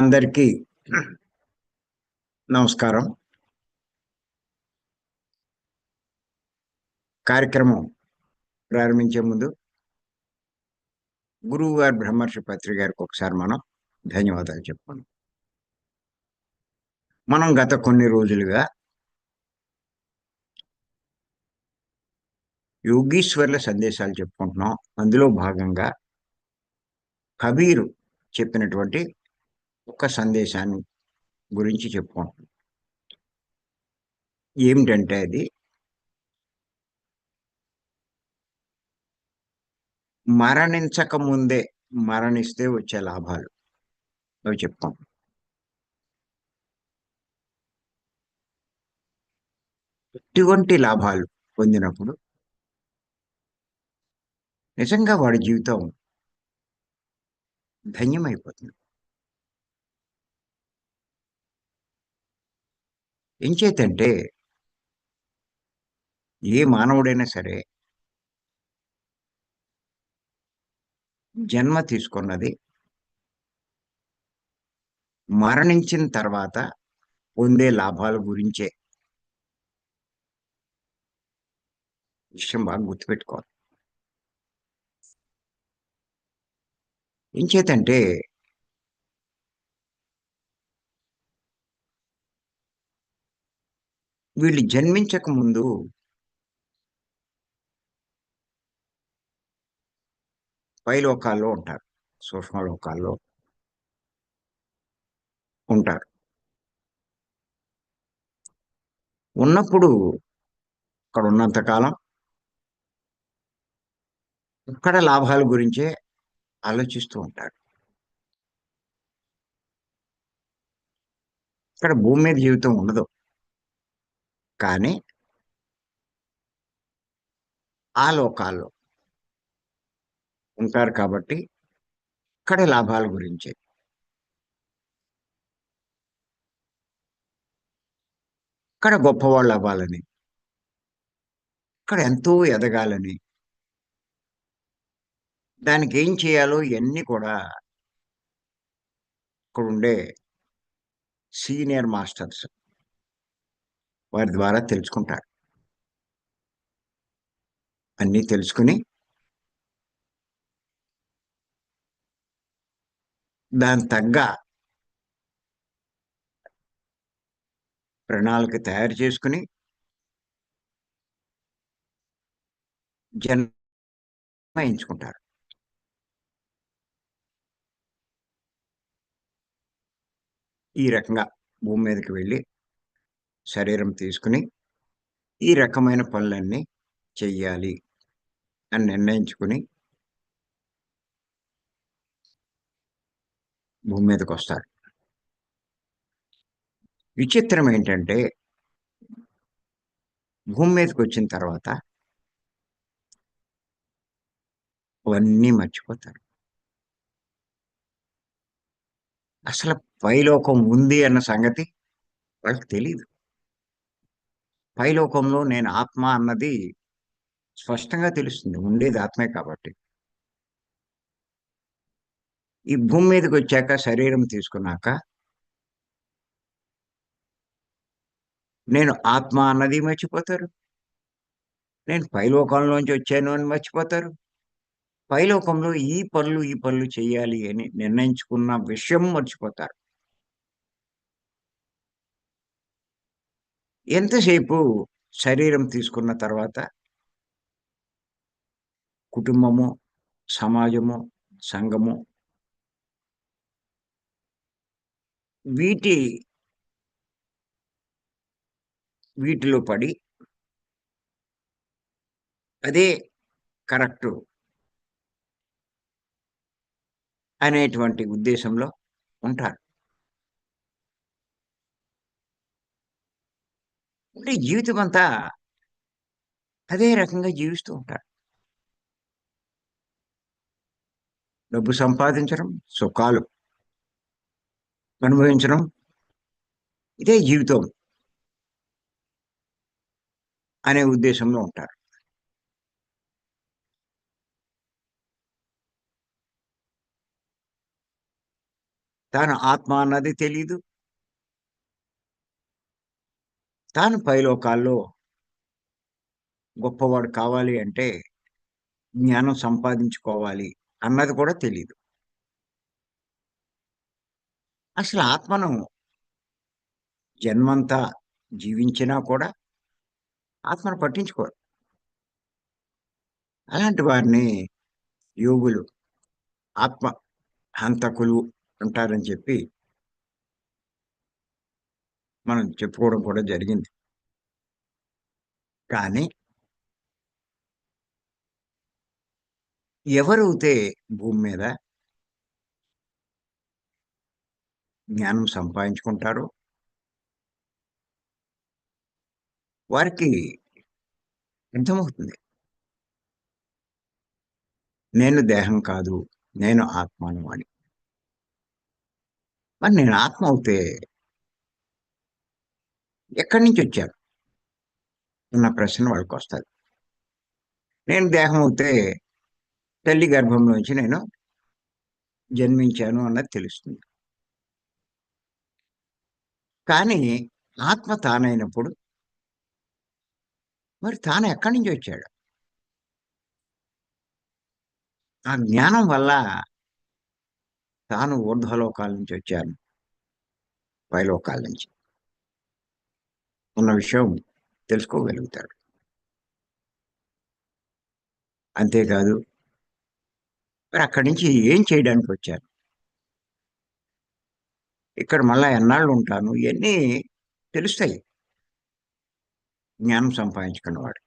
అందరికీ నమస్కారం. కార్యక్రమం ప్రారంభించే ముందు గురువు గారు బ్రహ్మర్షి పత్రి గారికి ఒకసారి మనం ధన్యవాదాలు చెప్పుకున్నాం మనం గత కొన్ని రోజులుగా యోగీశ్వర్ల సందేశాలు చెప్పుకుంటున్నాం. అందులో భాగంగా కబీరు చెప్పినటువంటి ఒక సందేశాన్ని గురించి చెప్పుకుంటున్నాం ఏమిటంటే అది మరణించక ముందే మరణిస్తే వచ్చే లాభాలు. అవి చెప్తాం ఎటువంటి లాభాలు పొందినప్పుడు నిజంగా వాడి జీవితం ధన్యమైపోతుంది. ఎంచేతంటే ఏ మానవుడైనా సరే జన్మ తీసుకున్నది మరణించిన తర్వాత పొందే లాభాల గురించే. విషయం బాగా గుర్తుపెట్టుకోవాలి. ఏం వీళ్ళు జన్మించక ముందు పై లోకాల్లో ఉంటారు సూక్ష్మ లోకాల్లో ఉంటారు. ఉన్నప్పుడు అక్కడ ఉన్నంతకాలం ఇక్కడ లాభాల గురించే ఆలోచిస్తూ ఉంటారు. ఇక్కడ భూమి మీద జీవితం ఉండదు. కానీ ఆ లోకాల్లో ఉంటారు కాబట్టి ఇక్కడ లాభాల గురించి. ఇక్కడ గొప్పవాళ్ళు అవ్వాలని ఇక్కడ ఎంతో ఎదగాలని దానికి ఏం చేయాలో ఇవన్నీ కూడా ఇక్కడ ఉండే సీనియర్ మాస్టర్స్. వారి ద్వారా తెలుసుకుంటారు. అన్నీ తెలుసుకుని దాని తగ్గ ప్రణాళిక తయారు చేసుకుని జన్మించుకుంటారు ఈ రకంగా భూమి మీదకి వెళ్ళి శరీరం తీసుకుని ఈ రకమైన పనులన్నీ చెయ్యాలి అని నిర్ణయించుకుని భూమి మీదకి వస్తారు. విచిత్రం ఏంటంటే భూమి మీదకి వచ్చిన తర్వాత అవన్నీ మర్చిపోతారు. అసలు పైలోకం ఉంది అన్న సంగతి వాళ్ళకి తెలియదు పైలోకంలో నేను ఆత్మ అన్నది స్పష్టంగా తెలుస్తుంది. ఉండేది ఆత్మే కాబట్టి. ఈ భూమి మీదకి వచ్చాక శరీరం తీసుకున్నాక నేను ఆత్మ అన్నది మర్చిపోతారు. నేను పైలోకంలోంచి వచ్చాను అని మర్చిపోతారు. పైలోకంలో ఈ పనులు ఈ పనులు చేయాలి అని నిర్ణయించుకున్న విషయం మర్చిపోతారు. ఎంతసేపు శరీరం తీసుకున్న తర్వాత కుటుంబము సమాజము సంఘము వీటి వీటిలో పడి అదే కరెక్టు అనేటువంటి ఉద్దేశంలో ఉంటారు. అంటే జీవితం అంతా అదే రకంగా జీవిస్తూ ఉంటారు డబ్బు సంపాదించడం సుఖాలు అనుభవించడం ఇదే జీవితం అనే ఉద్దేశంలో ఉంటారు తాను ఆత్మ అన్నది తెలీదు. తాను పైలోకాల్లో గొప్పవాడు కావాలి అంటే జ్ఞానం సంపాదించుకోవాలి అన్నది కూడా తెలీదు. అసలు ఆత్మను జన్మంతా జీవించినా కూడా ఆత్మను పట్టించుకోరు. అలాంటి వారిని యోగులు ఆత్మ హంతకులు అంటారని చెప్పి మనం చెప్పుకోవడం కూడా జరిగింది. కానీ ఎవరైతే భూమి మీద జ్ఞానం సంపాదించుకుంటారో వారికి అర్థమవుతుంది. నేను దేహం కాదు. నేను ఆత్మను అని. మరి నేను ఆత్మ అవుతే ఎక్కడి నుంచి వచ్చారు అన్న ప్రశ్న వాళ్ళకి వస్తుంది నేను దేహం అవుతే తల్లి గర్భంలోంచి నేను జన్మించాను అన్నది తెలుస్తుంది. కానీ ఆత్మ తానైనప్పుడు మరి తాను ఎక్కడి నుంచి వచ్చాడు ఆ జ్ఞానం వల్ల తాను ఊర్ధ్వలోకాల నుంచి వచ్చాను. పైలోకాల నుంచి. ఉన్న విషయం తెలుసుకోగలుగుతాడు. అంతేకాదు మరి అక్కడి నుంచి ఏం చేయడానికి వచ్చాను ఇక్కడ మళ్ళా ఎన్నాళ్ళు ఉంటాను? ఇవన్నీ తెలుస్తాయి. జ్ఞానం సంపాదించుకున్నవాడు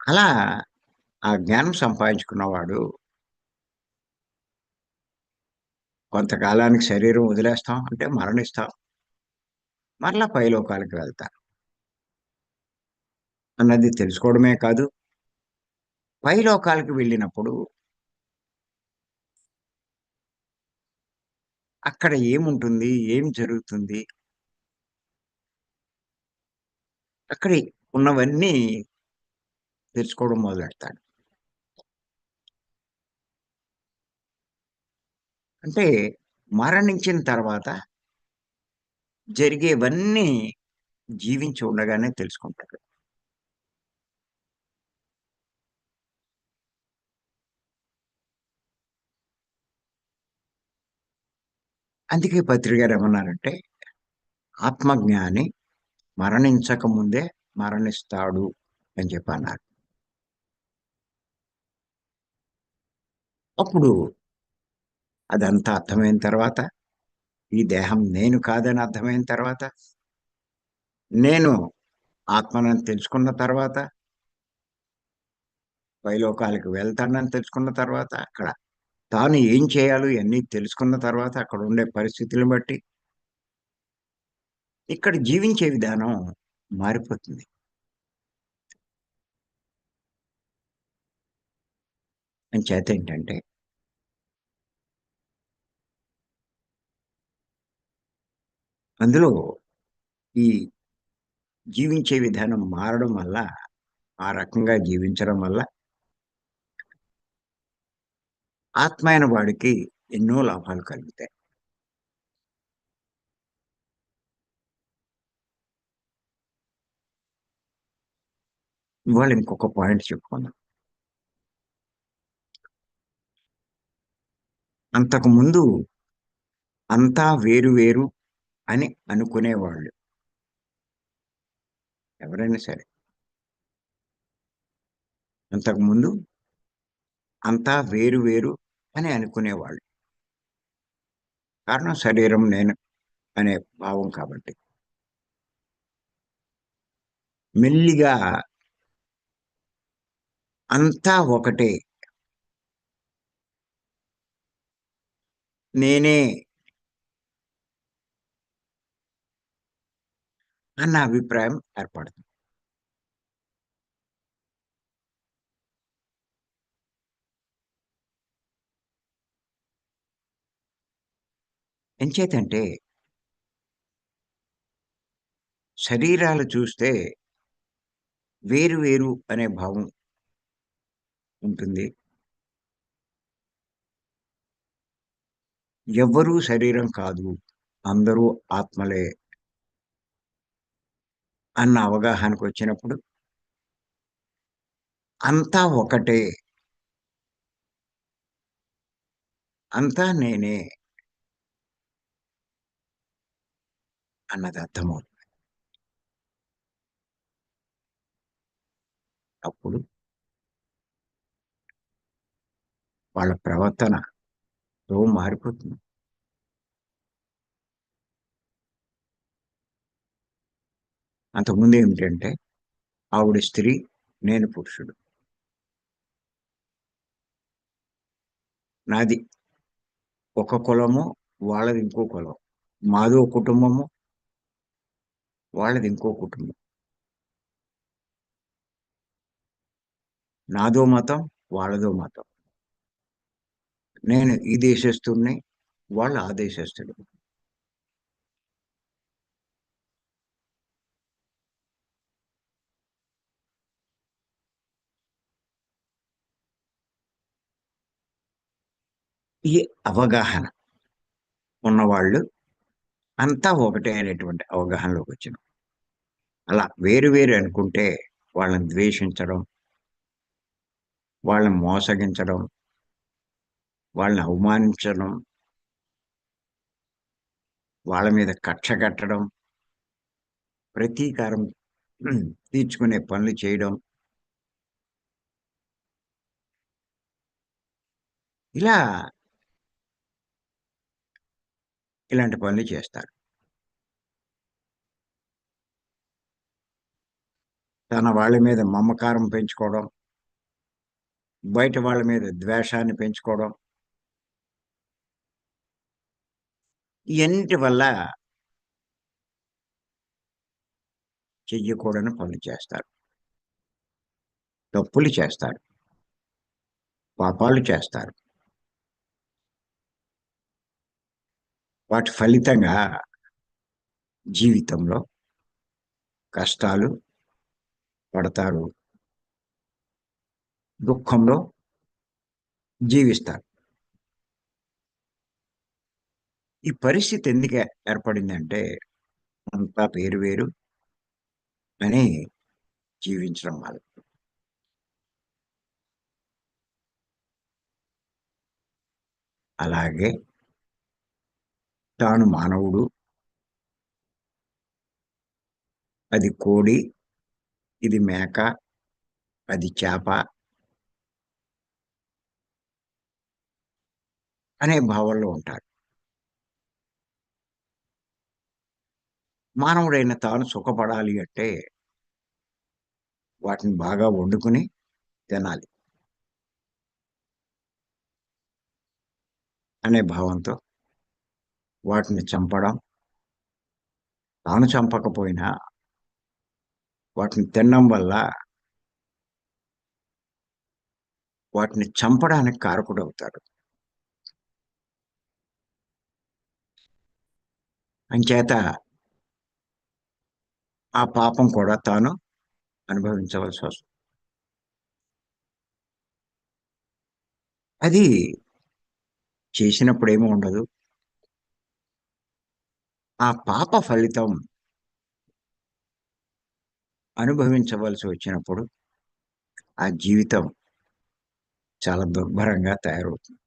అలా ఆ జ్ఞానం సంపాదించుకున్నవాడు కొంతకాలానికి శరీరం వదిలేస్తాం అంటే మరణిస్తాం. మరలా పైలోకాలకు వెళ్తారు. అన్నది తెలుసుకోవడమే కాదు పైలోకాలకు వెళ్ళినప్పుడు అక్కడ ఏముంటుంది? ఏం జరుగుతుంది? అక్కడ ఉన్నవన్నీ తెలుసుకోవడం మొదలెడతాడు. అంటే మరణించిన తర్వాత జరిగేవన్నీ జీవించి ఉండగానే తెలుసుకుంటారు అందుకే పత్రికారు ఏమన్నారంటే, ఆత్మజ్ఞాని మరణించక ముందే మరణిస్తాడు అని చెప్పి అన్నారు. అప్పుడు అదంతా అర్థమైన తర్వాత, ఈ దేహం నేను కాదని అర్థమైన తర్వాత, నేను ఆత్మనని తెలుసుకున్న తర్వాత పైలోకాలకు వెళ్తానని తెలుసుకున్న తర్వాత, అక్కడ తాను ఏం చేయాలో ఇవన్నీ తెలుసుకున్న తర్వాత అక్కడ ఉండే పరిస్థితులను బట్టి ఇక్కడ జీవించే విధానం మారిపోతుంది. అంచేత ఏంటంటే అందులో ఈ జీవించే విధానం మారడం వల్ల, ఆ రకంగా జీవించడం వల్ల ఆత్మ అయిన వాడికి ఎన్నో లాభాలు కలుగుతాయి. ఇవాళ ఇంకొక పాయింట్ చెప్పుకుందాం. అంతకుముందు అంతా వేరు వేరు అని అనుకునేవాళ్ళు. ఎవరైనా సరే. అంతకుముందు అంతా వేరు వేరు అని అనుకునేవాళ్ళు. కారణం శరీరం నేను అనే భావం కాబట్టి. మెల్లిగా అంతా ఒకటే. నేనే అన్న అభిప్రాయం ఏర్పడుతుంది. ఎంచేతంటే శరీరాలు చూస్తే వేరు వేరు అనే భావం ఉంటుంది. ఎవ్వరూ శరీరం కాదు అందరూ ఆత్మలే అన్న అవగాహనకు వచ్చినప్పుడు అంతా ఒకటే. అంతా నేనే అన్నది అర్థమవుతుంది. అప్పుడు వాళ్ళ ప్రవర్తనతో మారిపోతుంది. అంతకుముందు ఏమిటంటే ఆవిడ స్త్రీ నేను పురుషుడు. నాది ఒక కులము వాళ్ళది ఇంకో కులం. మాదో కుటుంబము వాళ్ళది ఇంకో కుటుంబం. నాదో మతం వాళ్ళదో మతం. నేను ఈ దేశస్తుడిని వాళ్ళు ఆ దేశస్తుడు ఈ అవగాహన ఉన్నవాళ్ళు అంతా ఒకటే అనేటువంటి అవగాహనలోకి వచ్చిన. అలా వేరు వేరు అనుకుంటే వాళ్ళని ద్వేషించడం వాళ్ళని మోసగించడం వాళ్ళని అవమానించడం వాళ్ళ మీద కక్ష కట్టడం ప్రతీకారం తీర్చుకునే పనులు చేయడం. ఇలా ఇలాంటి పనులు చేస్తారు. తన వాళ్ళ మీద మమకారం పెంచుకోవడం బయట వాళ్ళ మీద ద్వేషాన్ని పెంచుకోవడం ఇవన్నిటి వల్ల చెయ్యకూడని పనులు చేస్తారు. తప్పులు చేస్తారు. పాపాలు చేస్తారు. వాటి ఫలితంగా జీవితంలో కష్టాలు పడతారు. దుఃఖంలో జీవిస్తారు. ఈ పరిస్థితి ఎందుకు ఏర్పడిందంటే అంతా పేరు వేరు అని జీవించడం వల్ల అలాగే తాను మానవుడు. అది కోడి ఇది మేక అది చేప అనే భావంలో ఉంటారు మానవుడైన తాను సుఖపడాలి అంటే వాటిని బాగా వండుకుని తినాలి అనే భావంతో వాటిని చంపడం తాను చంపకపోయినా వాటిని తినడం వల్ల వాటిని చంపడానికి కారకుడు అవుతాడు అంచేత ఆ పాపం కూడా తాను అనుభవించవలసి వస్తుంది. అది చేసినప్పుడు ఏమీ ఉండదు. ఆ పాప ఫలితం అనుభవించవలసి వచ్చినప్పుడు ఆ జీవితం చాలా దుర్భరంగా తయారవుతుంది.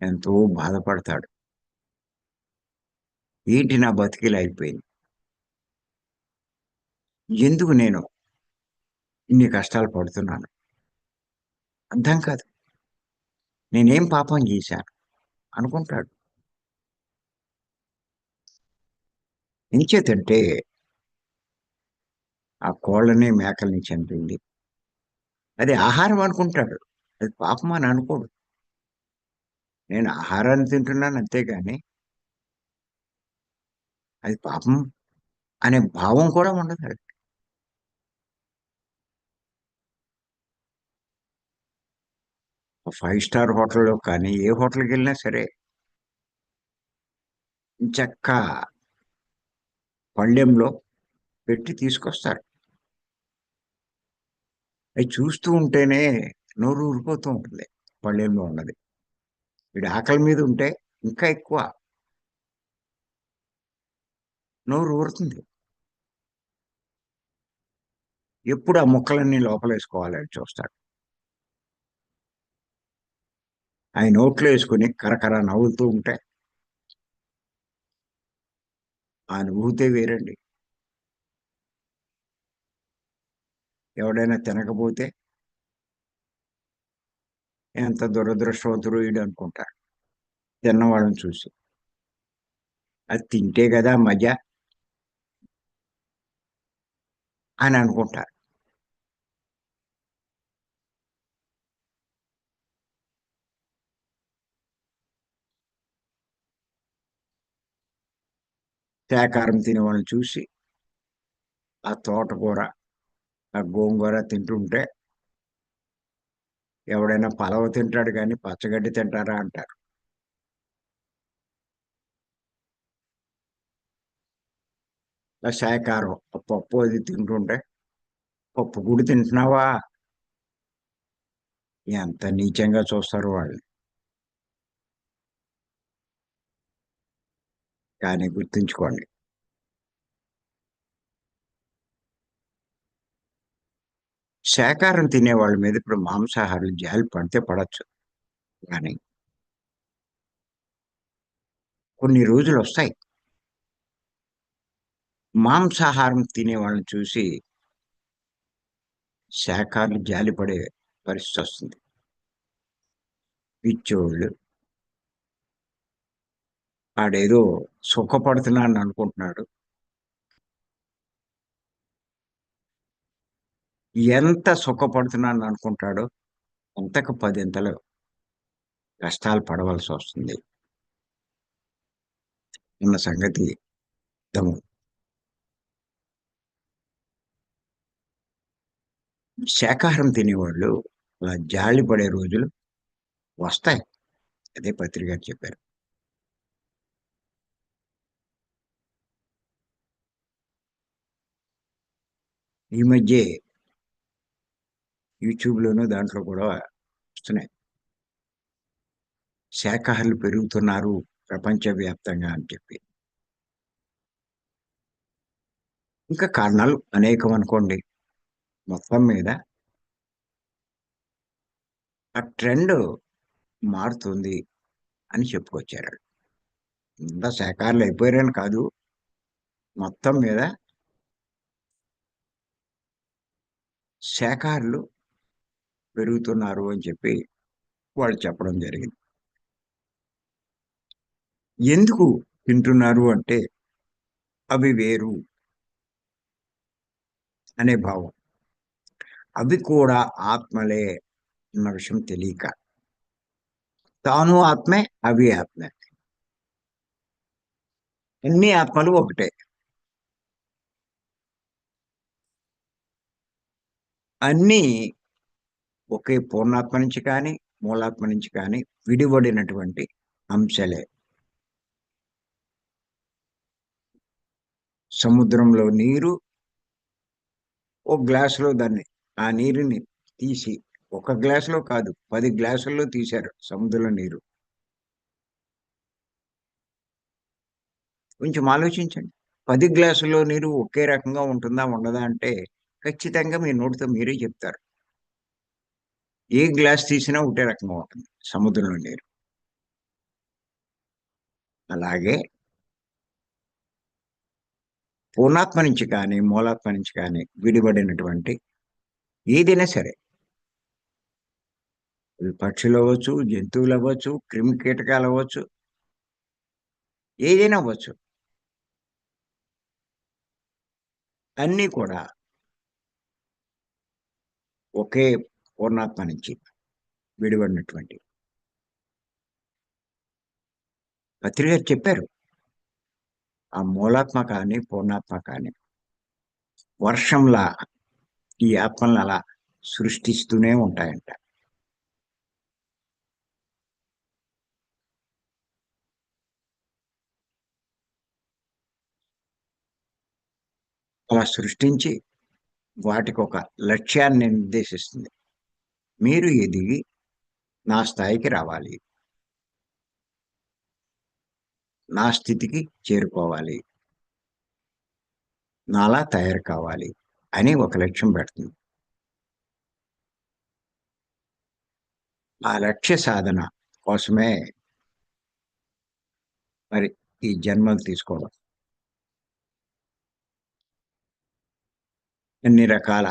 ఎంతో బాధపడతాడు. ఏంటి నా బతికిలా అయిపోయింది? ఎందుకు నేను ఇన్ని కష్టాలు పడుతున్నాను? అర్థం కాదు. నేనేం పాపం చేశాను? అనుకుంటాడు. ఎంచేతంటే ఆ కోళ్ళని మేకల్ని చంపింది. అది ఆహారం అనుకుంటాడు. అది పాపం అని అనుకోడు. నేను ఆహారాన్ని తింటున్నాను అంతేగాని అది పాపం అనే భావం కూడా ఉండదు అది. ఫైవ్ స్టార్ హోటల్లో కానీ ఏ హోటల్కి వెళ్ళినా సరే చక్క పళ్ళెంలో పెట్టి తీసుకొస్తారు. అవి చూస్తూ ఉంటేనే నోరు ఊరిపోతూ ఉంటుంది పళ్ళెంలో ఉన్నది. వీడి ఆకలి మీద ఉంటే ఇంకా ఎక్కువ నోరు ఊరుతుంది. ఎప్పుడు ఆ ముక్కలన్నీ లోపలేసుకోవాలని చూస్తాడు. ఆయన నోట్లో వేసుకుని కరకర నవ్వులుతూ ఉంటే ఆ అనుభూతే వేరండి. ఎవడైనా తినకపోతే ఎంత దురదృష్టవంతుడు వీడు అనుకుంటారు. తిన్నవాళ్ళని చూసి. అది తింటే కదా మజ అని అనుకుంటారు. శాకారం తినే వాళ్ళని చూసి ఆ తోటకూర ఆ గోంగూర తింటుంటే ఎవడైనా పలవ తింటాడు కానీ పచ్చగడ్డి తింటారా అంటారు. ఆ శాకారం ఆ పప్పు అది తింటుంటే పప్పు గుడి తింటున్నావా? ఎంత నీచంగా చూస్తారు వాళ్ళు. కానీ గుర్తుంచుకోండి. శాకాహారం తినే వాళ్ళ మీద ఇప్పుడు మాంసాహారులు జాలి పడితే పడచ్చు. కానీ కొన్ని రోజులు వస్తాయి. మాంసాహారం తినే వాళ్ళని చూసి శాఖాలు జాలిపడే పరిస్థితి వస్తుంది. పిచ్చోళ్ళు ఆడేదో సుఖపడుతున్నాను అనుకుంటున్నాడు. ఎంత సుఖపడుతున్నాను అనుకుంటాడో అంతకు పదింతలు కష్టాలు పడవలసి వస్తుంది. ఉన్న సంగతి అర్థము. శాకాహారం తినేవాళ్ళు అలా జాలి పడే రోజులు వస్తాయి. అదే పత్రిక చెప్పారు. ఈ మధ్య యూట్యూబ్లోనూ దాంట్లో కూడా వస్తున్నాయి. శాఖాహారులు పెరుగుతున్నారు ప్రపంచవ్యాప్తంగా అని చెప్పి. ఇంకా కారణాలు అనేకం అనుకోండి. మొత్తం మీద ఆ ట్రెండ్ మారుతుంది అని చెప్పుకొచ్చారు. ఇంత శాఖాహారులు అయిపోయారని కాదు. మొత్తం మీద శాఖారులు పెరుగుతున్నారు అని చెప్పి వాళ్ళు చెప్పడం జరిగింది. ఎందుకు తింటున్నారు అంటే అవి వేరు అనే భావం. అవి కూడా ఆత్మలే అన్న విషయం తెలియక తాను ఆత్మే అవి ఆత్మే. అన్ని ఆత్మలు ఒకటే. అన్నీ ఒకే పూర్ణాత్మ నుంచి కానీ మూలాత్మ నుంచి కానీ విడివడినటువంటి అంశాలే. సముద్రంలో నీరు ఒక గ్లాసులో దాన్ని ఆ నీరుని తీసి ఒక గ్లాసులో కాదు పది గ్లాసుల్లో తీశారు సముద్రంలో నీరు. కొంచెం ఆలోచించండి. పది గ్లాసుల్లో నీరు ఒకే రకంగా ఉంటుందా ఉండదా అంటే ఖచ్చితంగా మీ నోటితో మీరే చెప్తారు. ఏ గ్లాస్ తీసినా ఒకటే రకంగా ఉంటుంది సముద్రంలో నీరు. అలాగే పూర్ణాత్మ నుంచి కానీ మూలాత్మ నుంచి కానీ విడిపడినటువంటి ఏదైనా సరే. పక్షులు అవ్వచ్చు జంతువులు అవ్వచ్చు క్రిమి కీటకాలు అవ్వచ్చు ఏదైనా అవ్వచ్చు. అన్నీ కూడా ఒకే పూర్ణాత్మ నుంచి విడిపడినటువంటి పత్రిక చెప్పారు ఆ మూలాత్మ కానీ పూర్ణాత్మ కానీ వర్షంలా ఈ ఆత్మలను అలా సృష్టిస్తూనే ఉంటాయంట. అలా సృష్టించి వాటికి ఒక లక్ష్యాన్ని నిర్దేశిస్తుంది. మీరు ఎదిగి నా స్థాయికి రావాలి. నా స్థితికి చేరుకోవాలి. నాలా తయారు కావాలి అని ఒక లక్ష్యం పెడుతుంది. ఆ లక్ష్య సాధన కోసమే మరి ఈ జన్మలు తీసుకోవడం. ఎన్ని రకాల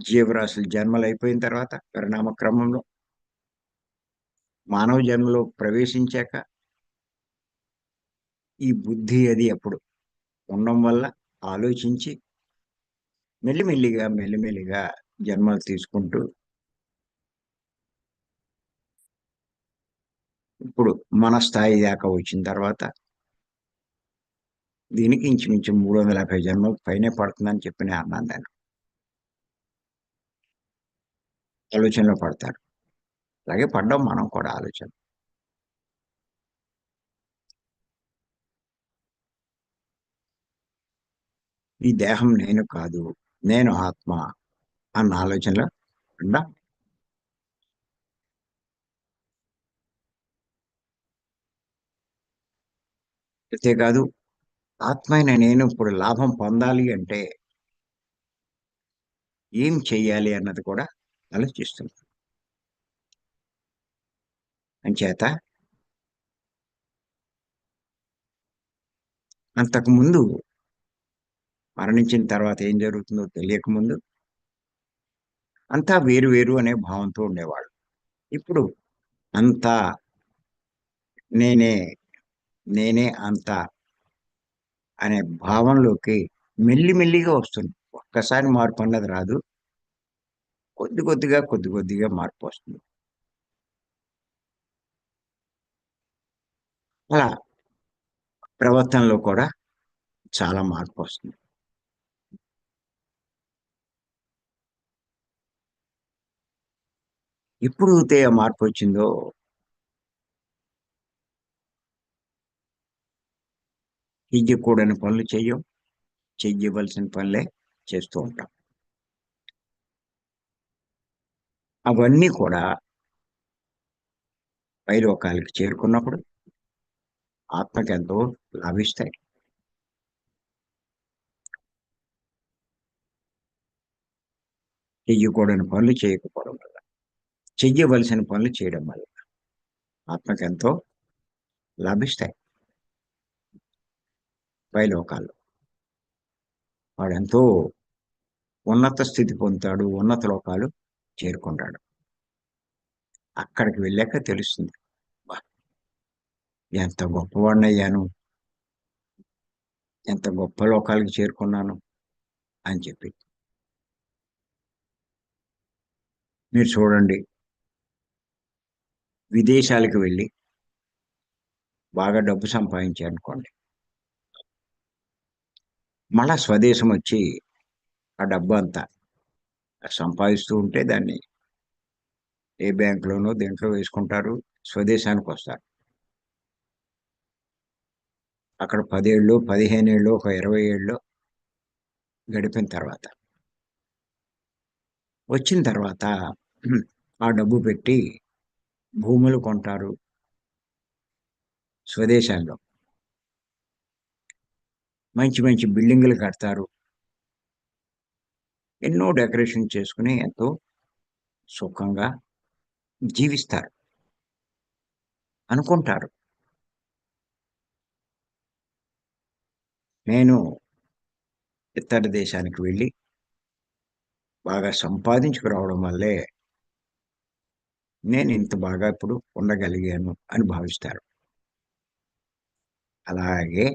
జీవరాశులు జన్మలు అయిపోయిన తర్వాత పరిణామ క్రమంలో మానవ జన్మలో ప్రవేశించాక ఈ బుద్ధి అది అప్పుడు ఉండడం వల్ల ఆలోచించి మెల్లిమెల్లిగా మెల్లిమెల్లిగా జన్మలు తీసుకుంటూ ఇప్పుడు మన స్థాయి దాకా వచ్చిన తర్వాత దీనికి ఇంచుమించు మూడు వందల యాభై జన్మలు పైనే పడుతుందని చెప్పిన ఆనందాన్ని ఆలోచనలో పడతారు. అలాగే పడ్డాం మనం కూడా ఆలోచన. ఈ దేహం నేను కాదు నేను ఆత్మ అన్న ఆలోచనలో ఉందా అంతేకాదు ఆత్మైన నేను ఇప్పుడు లాభం పొందాలి అంటే ఏం చెయ్యాలి అన్నది కూడా ఆలోచిస్తున్నాను. అంచేత అంతకుముందు మరణించిన తర్వాత ఏం జరుగుతుందో తెలియకముందు అంతా వేరు వేరు అనే భావంతో ఉండేవాడు ఇప్పుడు అంతా నేనే నేనే అంతా అనే భావంలోకి మెల్లిమెల్లిగా వస్తుంది. ఒక్కసారి మార్పు అన్నది రాదు. కొద్ది కొద్దిగా కొద్ది కొద్దిగా మార్పు వస్తుంది. అలా ప్రవర్తనలో కూడా చాలా మార్పు వస్తుంది. ఎప్పుడు అయితే మార్పు వచ్చిందో కూడని పనులు చెయ్యం. చెయ్యవలసిన పనులే చేస్తూ ఉంటాం. అవన్నీ కూడా పైలోకాలకి చేరుకున్నప్పుడు ఆత్మకి ఎంతో లాభిస్తాయి. చెయ్యకూడని పనులు చేయకపోవడం వల్ల చెయ్యవలసిన పనులు చేయడం వల్ల ఆత్మకెంతో లాభిస్తాయి. పైలోకాల్లో వాడెంతో ఉన్నత స్థితి పొందుతాడు ఉన్నత లోకాలు చేరుకుంటాడు. అక్కడికి వెళ్ళాక తెలుస్తుంది ఎంత గొప్పవాడినయ్యాను ఎంత గొప్ప లోకాలకి చేరుకున్నాను అని చెప్పి. మీరు చూడండి విదేశాలకు వెళ్ళి బాగా డబ్బు సంపాదించారనుకోండి. మళ్ళా స్వదేశం వచ్చి ఆ డబ్బు అంతా సంపాదిస్తూ ఉంటే దాన్ని ఏ బ్యాంకులోనో దేంట్లో వేసుకుంటారు స్వదేశానికి వస్తారు. అక్కడ పదేళ్ళు పదిహేను ఏళ్ళు ఒక ఇరవై ఏళ్ళు గడిపిన తర్వాత వచ్చిన తర్వాత ఆ డబ్బు పెట్టి భూములు కొంటారు స్వదేశాల్లో. మంచి మంచి బిల్డింగులు కడతారు. ఎన్నో డెకరేషన్ చేసుకుని ఎంతో సుఖంగా జీవిస్తారు. అనుకుంటారు. నేను ఇతర దేశానికి వెళ్ళి బాగా సంపాదించుకురావడం వల్లే నేను ఇంత బాగా ఇప్పుడు ఉండగలిగాను అని భావిస్తారు. అలాగే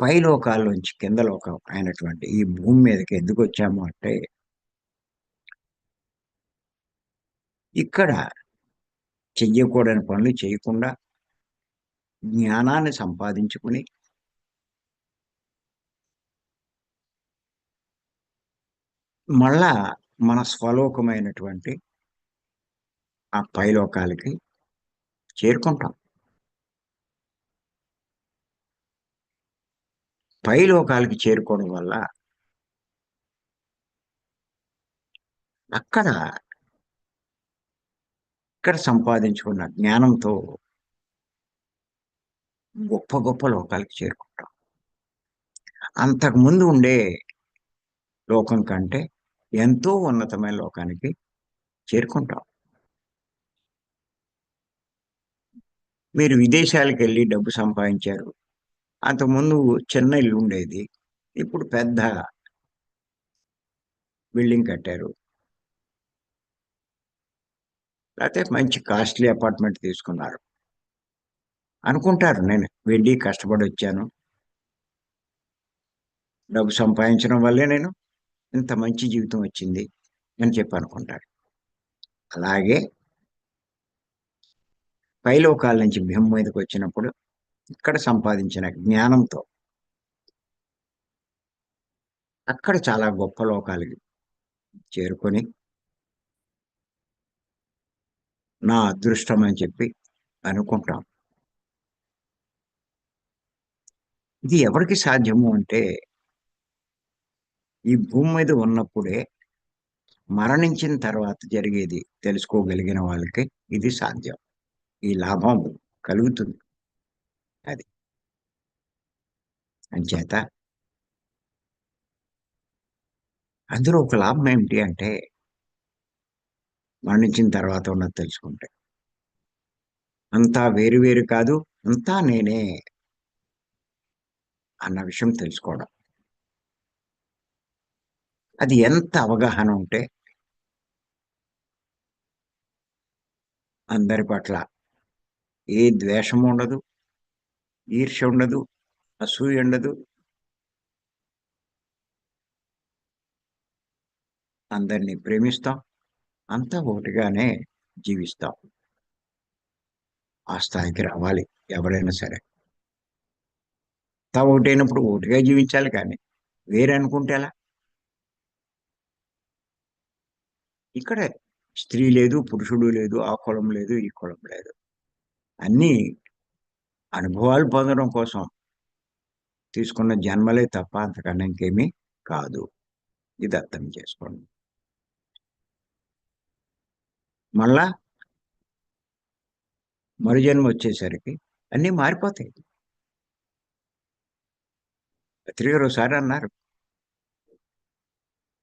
పైలోకాల్లోంచి కింద లోకం అయినటువంటి ఈ భూమి మీదకి ఎందుకు వచ్చాము అంటే ఇక్కడ చెయ్యకూడని పనులు చేయకుండా జ్ఞానాన్ని సంపాదించుకుని మళ్ళా మన స్వలోకమైనటువంటి ఆ పైలోకాలకి చేరుకుంటాం. పైలోకాలకి చేరుకోవడం వల్ల అక్కడ ఇక్కడ సంపాదించుకున్న జ్ఞానంతో గొప్ప గొప్ప లోకాలకి చేరుకుంటాం. అంతకుముందు ఉండే లోకం కంటే ఎంతో ఉన్నతమైన లోకానికి చేరుకుంటాం. మీరు విదేశాలకు వెళ్ళి డబ్బు సంపాదించారు. అంతకుముందు చిన్న ఇల్లు ఉండేది. ఇప్పుడు పెద్ద బిల్డింగ్ కట్టారు. లేకపోతే మంచి కాస్ట్లీ అపార్ట్మెంట్ తీసుకున్నారు. అనుకుంటారు నేను వెళ్ళి కష్టపడి వచ్చాను. డబ్బు సంపాదించడం వల్లే నేను ఇంత మంచి జీవితం వచ్చింది అని చెప్పి అనుకుంటారు. అలాగే పైలోకాల నుంచి భీమ మీదకి వచ్చినప్పుడు ఇక్కడ సంపాదించిన జ్ఞానంతో. అక్కడ చాలా గొప్ప లోకాలకి చేరుకొని నా అదృష్టం అని చెప్పి అనుకుంటాం. ఇది ఎవరికి సాధ్యము అంటే ఈ భూమి మీద ఉన్నప్పుడే మరణించిన తర్వాత జరిగేది తెలుసుకోగలిగిన వాళ్ళకి ఇది సాధ్యం. ఈ లాభం కలుగుతుంది. అది. అంచేత అందులో ఒక లాభం ఏమిటి అంటే మరణించిన తర్వాత ఉన్నది తెలుసుకుంటే. అంతా వేరు వేరు కాదు అంతా నేనే అన్న విషయం తెలుసుకోవడం. అది ఎంత అవగాహన ఉంటే అందరి పట్ల ఏ ద్వేషం ఉండదు ఈర్ష్య ఉండదు అసూయ ఉండదు. అందరినీ ప్రేమిస్తాం అంతా ఒకటిగానే జీవిస్తాం. ఆ స్థాయికి రావాలి ఎవరైనా సరే. తా ఒకటైనప్పుడు ఒకటిగా జీవించాలి కానీ వేరే అనుకుంటే ఎలా? ఇక్కడ స్త్రీ లేదు పురుషుడు లేదు ఆ కులం లేదు ఈ కులం లేదు. అన్నీ అనుభవాలు పొందడం కోసం తీసుకున్న జన్మలే తప్ప అంతకన్నా ఇంకేమీ కాదు. ఇది అర్థం చేసుకోండి. మళ్ళా మరు జన్మ వచ్చేసరికి అన్నీ మారిపోతాయి. పత్రికలు ఒకసారి అన్నారు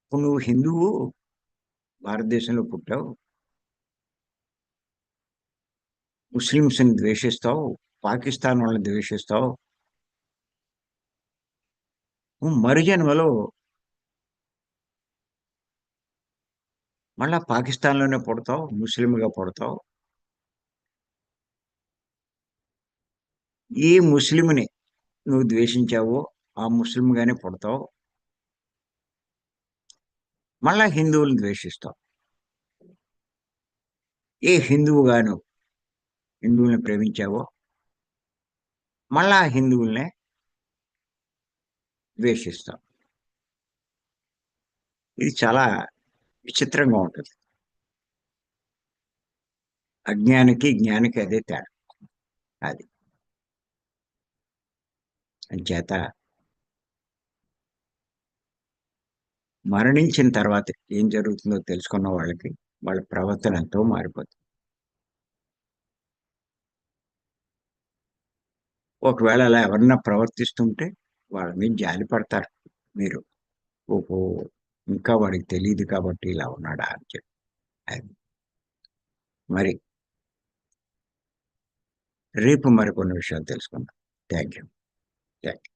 ఇప్పుడు నువ్వు హిందువు భారతదేశంలో పుట్టావు ముస్లిమ్స్ని ద్వేషిస్తావు పాకిస్తాన్ వాళ్ళని ద్వేషిస్తావు? నువ్వు మరు జన్మలో మళ్ళా పాకిస్తాన్లోనే పుడతావు ముస్లింగా పుడతావు? ఏ ముస్లింని నువ్వు ద్వేషించావో ఆ ముస్లింగానే పుడతావు? మళ్ళా హిందువులను ద్వేషిస్తావు? ఏ హిందువుగాను హిందువుల్ని ప్రేమించావో? మళ్ళా హిందువుల్నే ద్వేషిస్తాం. ఇది చాలా విచిత్రంగా ఉంటుంది. అజ్ఞానికి జ్ఞానికి అదే తేడా. అది. అంచేత మరణించిన తర్వాత ఏం జరుగుతుందో తెలుసుకున్న వాళ్ళకి వాళ్ళ ప్రవర్తన ఎంతో మారిపోతుంది. ఒకవేళ అలా ఎవరన్నా ప్రవర్తిస్తుంటే వాళ్ళ మీద జాలి పడతారు మీరు. ఓహో ఇంకా వాడికి తెలియదు కాబట్టి ఇలా ఉన్నాడా అని చెప్పి. అది. మరి. రేపు మరికొన్ని విషయాలు తెలుసుకుందాం. Thank you. Thank you.